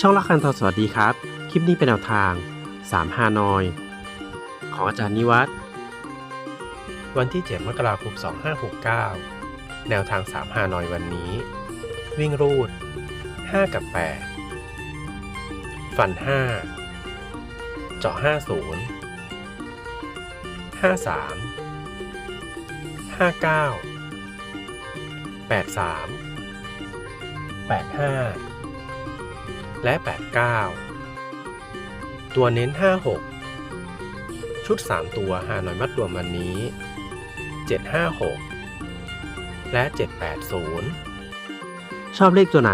ช่องละคันทอสวัสดีครับ คลิปนี้เป็นแนวทาง3ฮานอย ของอาจารย์นิวัฒน์วันที่ 7 มกราคม 2569 แนวทาง3ฮานอยวันนี้ วิ่งรูด 5 กับ 8 ฟัน 5 เจาะ 50 53 59 83 85 และ 89 ตัวเน้น 56 ชุด 3 ตัวหาหน่อยมัดรวมวันนี้ 756 และ 780 ชอบเลขตัวไหน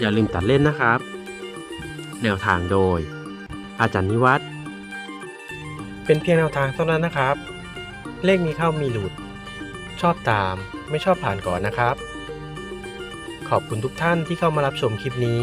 อย่าลืมตัดเล่นนะครับ แนวทางโดย อาจารย์นิวัฒน์เป็นเพียงแนวทางเท่านั้นนะครับ เลขมีเข้ามีหลุด ชอบตามไม่ชอบผ่านก่อนนะครับขอบคุณทุกท่านที่เข้ามารับชมคลิปนี้